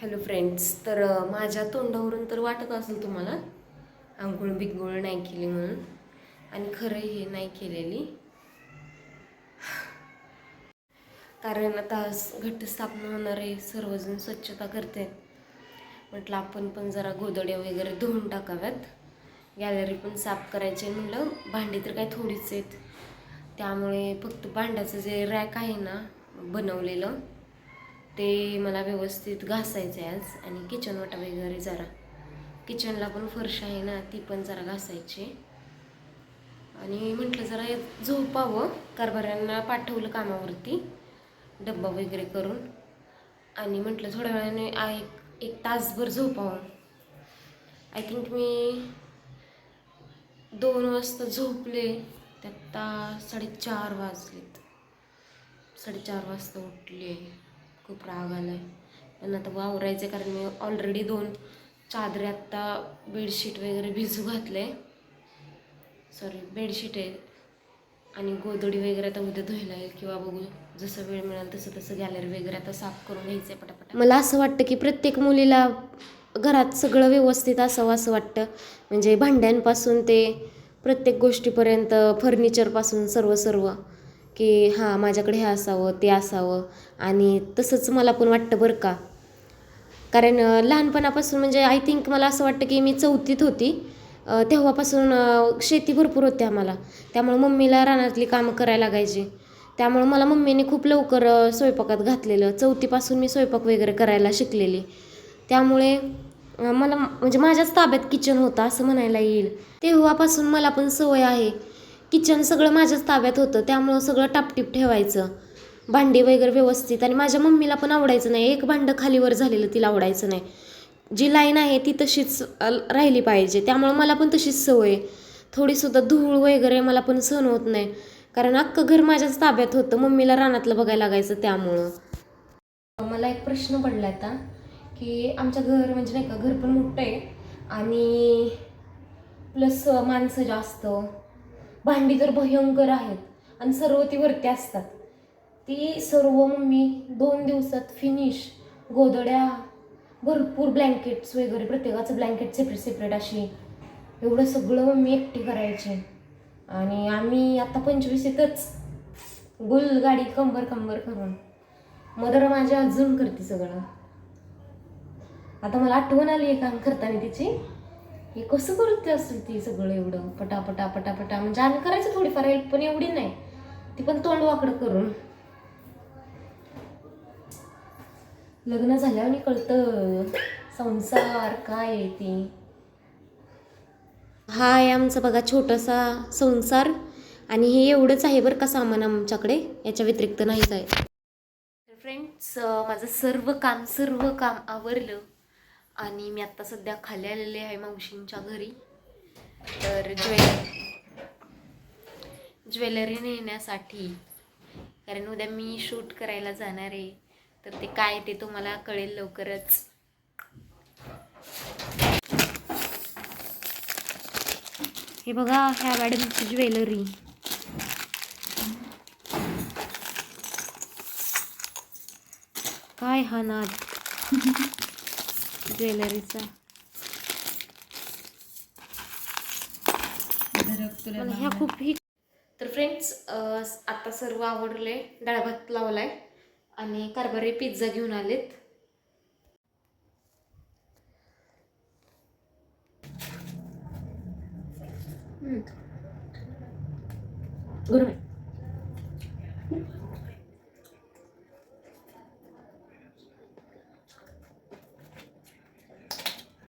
Hello friends तर माझ्या तोंडावरून तर वाटत असेल तुम्हाला आंघोळ बिंघोळ नाही केली म्हणून. आणि खरं हे नाही केलेली. कारण आता घटस्थापना होणार आहे सर्वजण स्वच्छता करते. म्हटलं आपण पण जरा गोदड्या वगैरे धुवून टाकाव्यात. गॅलरी पण साफ करायची म्हटलं भांडी तर काय थोडीच आहेत. त्यामुळे फक्त भांड्याचं जे रॅक आहे ना बनवलेलं ते मला व्यवस्थित घासायचं आहे आज. आणि किचन वाटा वगैरे जरा. किचनला पण फरश आहे ना ती पण जरा घासायची. आणि म्हटलं जरा झोपावं. कारभाऱ्यांना पाठवलं कामावरती. डब्बा वगैरे करून. आणि म्हटलं थोड्या वेळाने आ- एक एक तासभर झोपावं. आय थिंक मी दोन वाजता झोपले. त्यात साडेचार वाजलेत. साडेचार वाजता उठले. खूप राग आला आहे पण आता वावरायचं आहे कारण मी ऑलरेडी दोन चादरी आत्ता बेडशीट वगैरे भिजू घातले. सॉरी बेडशीट आहे आणि गोदडी वगैरे आता उद्या धुयला येईल किंवा बघू जसं वेळ मिळेल तसं तसं गॅलरी वगैरे आता साफ करून घ्यायचं आहे पटापट. मला असं वाटतं की प्रत्येक मुलीला घरात सगळं व्यवस्थित असावं असं वाटतं. म्हणजे भांड्यांपासून ते प्रत्येक गोष्टीपर्यंत फर्निचरपासून सर्व सर्व. की हां माझ्याकडे हे असावं ते असावं. आणि तसंच मला पण वाटतं बरं का. कारण लहानपणापासून म्हणजे आय थिंक मला असं वाटतं की मी चौथीत होती. तेव्हापासून शेती भरपूर होती आम्हाला. त्यामुळं मम्मीला रानातली कामं करायला लागायची. त्यामुळं मला मम्मीने खूप लवकर स्वयंपाकात घातलेलं. चौथीपासून मी स्वयंपाक वगैरे करायला शिकलेली. त्यामुळे मला म्हणजे माझ्याच ताब्यात किचन होतं असं म्हणायला येईल. तेव्हापासून मला पण सवय आहे. किचन सगळं माझ्याच ताब्यात होतं. त्यामुळं सगळं टापटीप ठेवायचं. भांडी वगैरे व्यवस्थित आणि माझ्या मम्मीला पण आवडायचं नाही. एक भांडं खालीवर झालेलं तिला आवडायचं नाही. जी लाईन आहे ती तशीच राहिली पाहिजे. त्यामुळं मला पण तशीच सवय. थोडीसुद्धा धूळ वगैरे मला पण सहन होत नाही. कारण अख्खं घर माझ्याच ताब्यात होतं. मम्मीला रानातलं बघायला लागायचं त्यामुळं. मला एक प्रश्न पडला आता की आमच्या घर म्हणजे नाही का घर पण मोठं आहे. आणि प्लस माणसं जास्त. भांडी तर भयंकर आहेत आणि सर्व ती वरती असतात. ती सर्व मम्मी दोन दिवसात फिनिश गोदड्या भरपूर ब्लँकेट्स वगैरे प्रत्येकाचं ब्लँकेट सेपरेट सेपरेट अशी. एवढं सगळं मम्मी एकटी करायची. आणि आम्ही आता पंचवीसीतच गुल गाडी कंबर कंबर करून. मदर माझ्या अजून करते सगळं. आता मला आठवण आली आहे काम करताना तिची? हे कसं करते असेल ती सगळं एवढं? पटापटा पटापटा. म्हणजे आम्ही करायचं थोडीफार हेल्प पण एवढी नाही. ती पण तोंड वाकडं करून. लग्न झाल्यावर कळतं. संसार काय आहे ती? हा आहे आमचा बघा छोटासा संसार. आणि हे एवढंच आहे बरं का सामान आमच्याकडे. याच्या व्यतिरिक्त नाहीच आहे. तर फ्रेंड्स माझं सर्व काम सर्व काम आवरलं. आणि मी आत्ता सध्या खाली आलेले आहे मावशींच्या घरी. तर ज्वेलरी. ज्वेलरी नेण्यासाठी. कारण उद्या मी शूट करायला जाणार आहे. तर ते काय ते तुम्हाला कळेल लवकरच. हे बघा ह्या मॅडमची ज्वेलरी. काय हा नाद? ज्वेलरीचा. मला ह्या खूप ही तर फ्रेंड्स आता सर्व आवडले. डाळ भात लावलाय. आणि कारभारी पिझ्झा घेऊन आलेत. आहे.